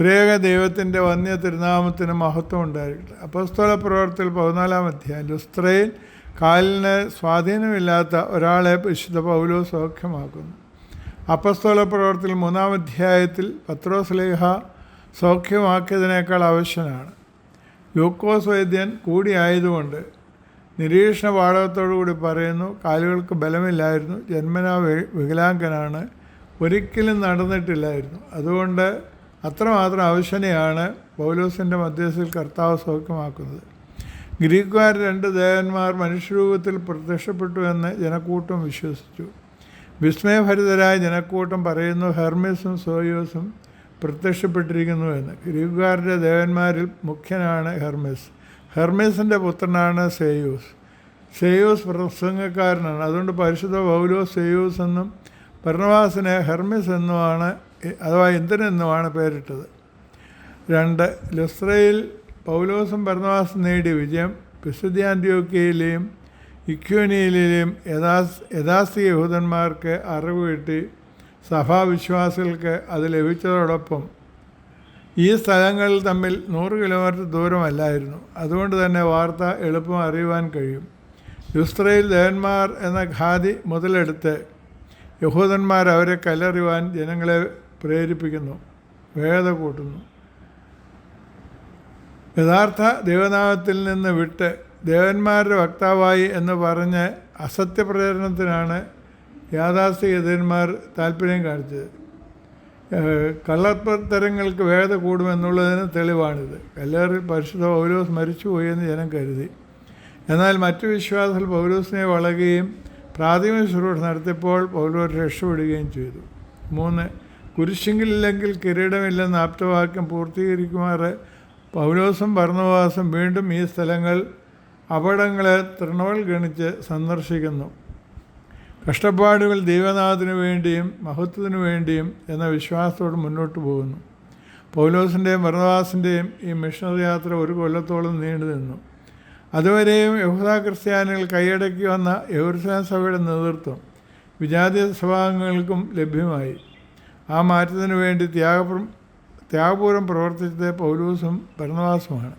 ത്രിയേക ദൈവത്തിന്റെ വന്യ തിരുനാമത്തിന് മഹത്വം ഉണ്ടായിരിക്കട്ടെ അപ്പസ്തോല പ്രവർത്തിയിൽ പതിനാലാം അധ്യായം. ലുസ്ത്രയിൽ കാലിന് സ്വാധീനമില്ലാത്ത ഒരാളെ വിശുദ്ധ പൗലോ സൗഖ്യമാക്കുന്നു. അപ്പസ്തോല പ്രവർത്തിയിൽ മൂന്നാം അധ്യായത്തിൽ പത്രോസ്ലേഹ സൗഖ്യമാക്കിയതിനേക്കാൾ ആവശ്യനാണ്. ലൂക്കോസ് വൈദ്യൻ കൂടിയായതുകൊണ്ട് നിരീക്ഷണ പാഠകത്തോടുകൂടി പറയുന്നു കാലുകൾക്ക് ബലമില്ലായിരുന്നു ജന്മനാ വികലാംഗനാണ് ഒരിക്കലും നടന്നിട്ടില്ലായിരുന്നു. അതുകൊണ്ട് അത്രമാത്രം ആവശ്യനെയാണ് പൗലോസിന്റെ മധ്യസ്ഥയിൽ കർത്താവ് സൗഖ്യമാക്കുന്നത്. ഗ്രീക്കുകാർ രണ്ട് ദേവന്മാർ മനുഷ്യരൂപത്തിൽ പ്രത്യക്ഷപ്പെട്ടു എന്ന് ജനക്കൂട്ടം വിശ്വസിച്ചു. വിസ്മയഭരിതരായ ജനക്കൂട്ടം പറയുന്നു ഹെർമിസും സോയോസും പ്രത്യക്ഷപ്പെട്ടിരിക്കുന്നു എന്ന്. ഗ്രീക്കുകാരുടെ ദേവന്മാരിൽ മുഖ്യനാണ് ഹെർമിസ്. ഹെർമിസിന്റെ പുത്രനാണ് സേയൂസ്. സേയൂസ് പ്രസംഗക്കാരനാണ്. അതുകൊണ്ട് പരിശുദ്ധ പൗലോസ് സേയൂസ് എന്നും ഭരണവാസിനെ ഹെർമിസ് എന്നുമാണ് അഥവാ എന്തിനെന്നുമാണ് പേരിട്ടത്? രണ്ട് ലുസ്രയിൽ പൗലോസും ഭരണവാസം നേടിയ വിജയം വിശുദ്ധാന്ത്യോക്കയിലെയും ഇക്യോനിയയിലെയും യഥാസ് യഥാസ്ഥ യഹൂദന്മാർക്ക് അറിവ് കിട്ടി സഭാവിശ്വാസികൾക്ക് അത് ലഭിച്ചതോടൊപ്പം ഈ സ്ഥലങ്ങളിൽ തമ്മിൽ നൂറ് കിലോമീറ്റർ ദൂരമല്ലായിരുന്നു. അതുകൊണ്ട് തന്നെ വാർത്ത എളുപ്പം അറിയുവാൻ കഴിയും. ലുസ്ത്രയിൽ ദേവന്മാർ എന്ന ഖാദി മുതലെടുത്ത് യഹൂദന്മാർ അവരെ കല്ലെറിയുവാൻ ജനങ്ങളെ പ്രേരിപ്പിക്കുന്നു വേദ കൂട്ടുന്നു. യഥാർത്ഥ ദൈവനാമത്തിൽ നിന്ന് വിട്ട് ദേവന്മാരുടെ വക്താവായി എന്ന് പറഞ്ഞ് അസത്യപ്രചരണത്തിനാണ് യാഥാസ്ഥികതന്മാർ താല്പര്യം കാണിച്ചത്. കള്ളത്തരങ്ങൾക്ക് വേദ കൂടുമെന്നുള്ളതിന് തെളിവാണിത്. കല്ലേറിൽ പരിശുദ്ധ പൗലോസ് മരിച്ചുപോയി എന്ന് ജനം കരുതി. എന്നാൽ മറ്റു വിശ്വാസികൾ പൗലോസിനെ വളകുകയും പ്രാഥമിക ശുശ്രൂഷ നടത്തിയപ്പോൾ പൗലോസ് രക്ഷപ്പെടുകയും ചെയ്തു. മൂന്ന് കുരിശിങ്കിലില്ലെങ്കിൽ കിരീടമില്ലെന്ന ആപ്തവാക്യം പൂർത്തീകരിക്കുമാറ് പൗലോസും ഭരണവാസം വീണ്ടും ഈ സ്ഥലങ്ങൾ അപകടങ്ങളെ തൃണവൽ ഗണിച്ച് സന്ദർശിക്കുന്നു. കഷ്ടപ്പാടുകൾ ദൈവനാഥത്തിനു വേണ്ടിയും മഹത്വത്തിനു വേണ്ടിയും എന്ന വിശ്വാസത്തോട് മുന്നോട്ട് പോകുന്നു. പൗലോസിന്റെയും ഭരണവാസിന്റെയും ഈ മിഷണറി യാത്ര ഒരു കൊല്ലത്തോളം നീണ്ടു നിന്നു. അതുവരെയും യഹൂദ ക്രിസ്ത്യാനികൾ കൈയടക്കി വന്ന യഹൂർസാൻ സഭയുടെ നേതൃത്വം വിജാതീയ സ്വഭാവങ്ങൾക്കും ലഭ്യമായി. ആ മാറ്റത്തിന് വേണ്ടി ത്യാഗപുരം ത്യാഗപൂരം പ്രവർത്തിച്ചത് പൗലൂസും ഭരണവാസമാണ്.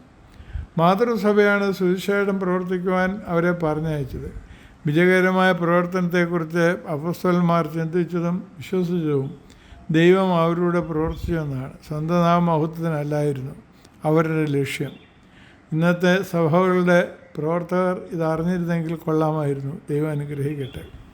മാതൃസഭയാണ് സുവിശേഷം പ്രവർത്തിക്കുവാൻ അവരെ പറഞ്ഞയച്ചത്. വിജയകരമായ പ്രവർത്തനത്തെക്കുറിച്ച് അപസ്വലന്മാർ ചിന്തിച്ചതും വിശ്വസിച്ചതും ദൈവം അവരുടെ പ്രവർത്തിച്ചതെന്നാണ് സ്വന്തം നാമഹത്വത്തിനല്ലായിരുന്നു അവരുടെ ലക്ഷ്യം. ഇന്നത്തെ സഭകളുടെ പ്രവർത്തകർ ഇതറിഞ്ഞിരുന്നെങ്കിൽ കൊള്ളാമായിരുന്നു. ദൈവം അനുഗ്രഹിക്കട്ടെ.